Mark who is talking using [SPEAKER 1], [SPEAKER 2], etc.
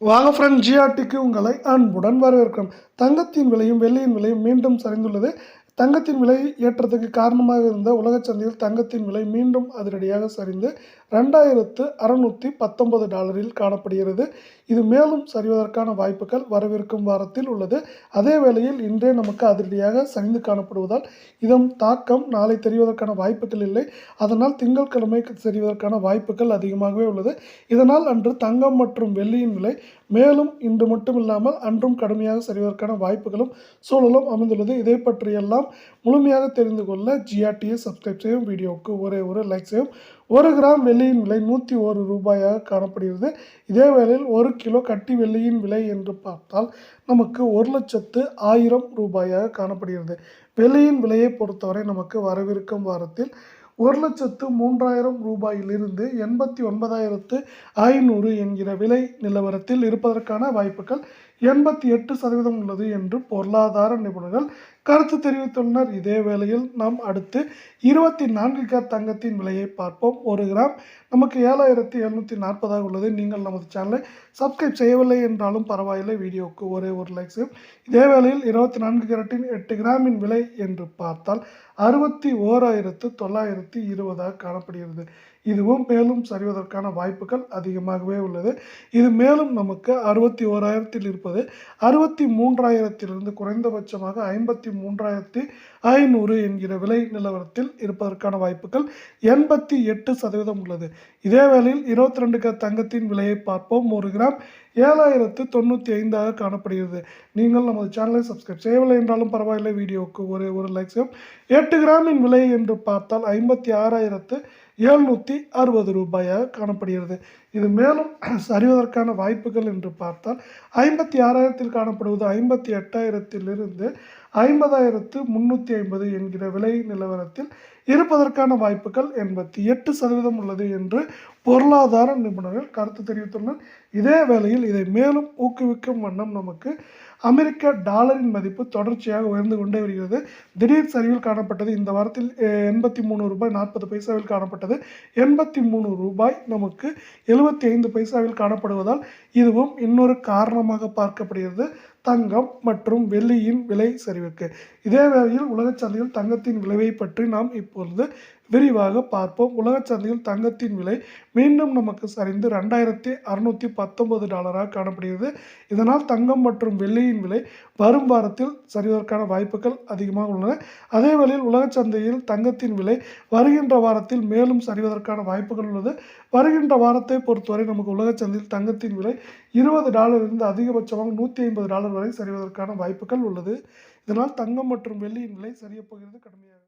[SPEAKER 1] வாங்க ஃப்ரெண்ட் ஜிஆர்டிக்கு உங்களை அன்புடன் வரவேற்கிறோம். தங்கத்தின் விலையும் வெள்ளியின் விலையும் மீண்டும் சரிந்துள்ளது. தங்கத்தின் விலை ஏற்றத்துக்கு காரணமாக இருந்த உலகச் சந்தையில் தங்கத்தின் விலை மீண்டும் அதிரடியாக சரிந்து ரெண்டாயிரத்து அறநூற்றி பத்தொன்பது டாலரில் காணப்படுகிறது. இது மேலும் சரிவதற்கான வாய்ப்புகள் வரவிருக்கும் வாரத்தில் உள்ளது. அதே வேளையில் இன்றே நமக்கு அதிரடியாக சரிந்து காணப்படுவதால் இதன் தாக்கம் நாளை தெரிவதற்கான வாய்ப்புகள் இல்லை. அதனால் திங்கட்கிழமை சரிவதற்கான வாய்ப்புகள் அதிகமாகவே உள்ளது. இதனால் அன்று தங்கம் மற்றும் வெள்ளியின் விலை மேலும் இன்று மட்டும் இல்லாமல் அன்றும் கடுமையாக சரிவதற்கான வாய்ப்புகளும் சூழலும் அமைந்துள்ளது. இதை பற்றியெல்லாம் முழுமையாக தெரிந்து கொள்ள ஜிஆர்டியை சப்ஸ்கிரைப் செய்யும் வீடியோவுக்கு ஒரே ஒரு லைக் செய்யும் ஒரு கிராம் வெள்ளியின் விலை நூற்றி ஒரு ரூபாயாக காணப்படுகிறது. இதே வேளையில் ஒரு கிலோ கட்டி வெள்ளியின் விலை என்று பார்த்தால் நமக்கு ஒரு லட்சத்து ஆயிரம் ரூபாயாக காணப்படுகிறது. வெள்ளியின் விலையை பொறுத்தவரை நமக்கு வரவிருக்கும் வாரத்தில் ஒரு லட்சத்து மூன்றாயிரம் ரூபாயிலிருந்து எண்பத்தி ஒன்பதாயிரத்து ஐநூறு என்கிற விலை நிலவரத்தில் இருப்பதற்கான வாய்ப்புகள் எண்பத்தி எட்டு சதவீதம் உள்ளது என்று பொருளாதார நிபுணர்கள் கருத்து தெரிவித்துள்ளனர். இதே வேளையில் நாம் அடுத்து இருபத்தி நான்கு கேர் தங்கத்தின் விலையை பார்ப்போம். ஒரு கிராம் நமக்கு ஏழாயிரத்தி எழுநூற்றி நாற்பதாக உள்ளது. நீங்கள் நமது சேனலை சப்ஸ்கிரைப் செய்யவில்லை என்றாலும் பரவாயில்லை. வீடியோவுக்கு ஒரே ஒரு லைக் செய்யும் இதே வேளையில் இருபத்தி நான்கு கேரட்டின் எட்டு கிராமின் விலை என்று பார்த்தால் அறுபத்தி ஓராயிரத்து தொள்ளாயிரத்தி இருபதாக காணப்படுகிறது. இதுவும் மேலும் சரிவதற்கான வாய்ப்புகள் அதிகமாகவே உள்ளது. இது மேலும் நமக்கு அறுபத்தி ஓராயிரத்தில் இருப்பது அறுபத்தி மூன்றாயிரத்திலிருந்து குறைந்தபட்சமாக ஐம்பத்தி மூன்றாயிரத்தி ஐநூறு என்கிற விலை நிலவரத்தில் இருப்பதற்கான வாய்ப்புகள் எண்பத்தி எட்டு சதவீதம் உள்ளது. இதே வேளையில் இருபத்தி ரெண்டு க தங்கத்தின் விலையை பார்ப்போம். ஒரு கிராம் ஏழாயிரத்து தொண்ணூற்றி ஐந்தாக காணப்படுகிறது. நீங்கள் நமது சேனலை சப்ஸ்கிரைப் செய்யவில்லை என்றாலும் பரவாயில்லை வீடியோவுக்கு ஒரு ஒரு லைக் செய்யும் எட்டு கிராமின் விலை என்று பார்த்தால் ஐம்பத்தி ஆறாயிரத்து எழுநூற்றி அறுபது ரூபாயாக காணப்படுகிறது. இது மேலும் சரிவதற்கான வாய்ப்புகள் என்று பார்த்தால் ஐம்பத்தி ஆறாயிரத்தில் காணப்படுவது ஐம்பத்தி எட்டாயிரத்திலிருந்து ஐம்பதாயிரத்து முந்நூற்றி ஐம்பது என்கிற விலை நிலவரத்தில் இருப்பதற்கான வாய்ப்புகள் எண்பத்தி எட்டு சதவீதம் உள்ளது என்று பொருளாதார நிபுணர்கள் கருத்து தெரிவித்துள்ளனர். இதே வேளையில் இதை மேலும் ஊக்குவிக்கும் வண்ணம் நமக்கு அமெரிக்க டாலரின் மதிப்பு தொடர்ச்சியாக உயர்ந்து கொண்டே வருகிறது. திடீர் சரிவில் காணப்பட்டது. இந்த வாரத்தில் எண்பத்தி மூணு ரூபாய் நாற்பது பைசாவில் காணப்பட்டது. எண்பத்தி மூணு ரூபாய் நமக்கு எழுபத்தி ஐந்து பைசாவில் காணப்படுவதால் இதுவும் இன்னொரு காரணமாக பார்க்கப்படுகிறது. தங்கம் மற்றும் வெள்ளியின் விலை சரிவுக்கு. இதே வேளையில் உலகச் சந்தையில் தங்கத்தின் விளைவை பற்றி நாம் இப்பொழுது விரிவாக பார்ப்போம். உலகச் சந்தையில் தங்கத்தின் விலை மீண்டும் நமக்கு சரிந்து ரெண்டாயிரத்தி அறுநூற்றி பத்தொன்பது டாலராக காணப்படுகிறது. இதனால் தங்கம் மற்றும் வெள்ளியின் விலை வரும் வாரத்தில் சரிவதற்கான வாய்ப்புகள் அதிகமாக உள்ளன. அதே வேளையில் உலக சந்தையில் தங்கத்தின் விலை வருகின்ற வாரத்தில் மேலும் சரிவதற்கான வாய்ப்புகள் உள்ளது. வருகின்ற வாரத்தை பொறுத்தவரை நமக்கு உலக சந்தையில் தங்கத்தின் விலை இருபது டாலர் இருந்து அதிகபட்சமாக நூற்றி ஐம்பது டாலர் வரை சரிவதற்கான வாய்ப்புகள் உள்ளது. இதனால் தங்கம் மற்றும் வெள்ளியின் விலை சரியப் போகிறது கடுமையாக.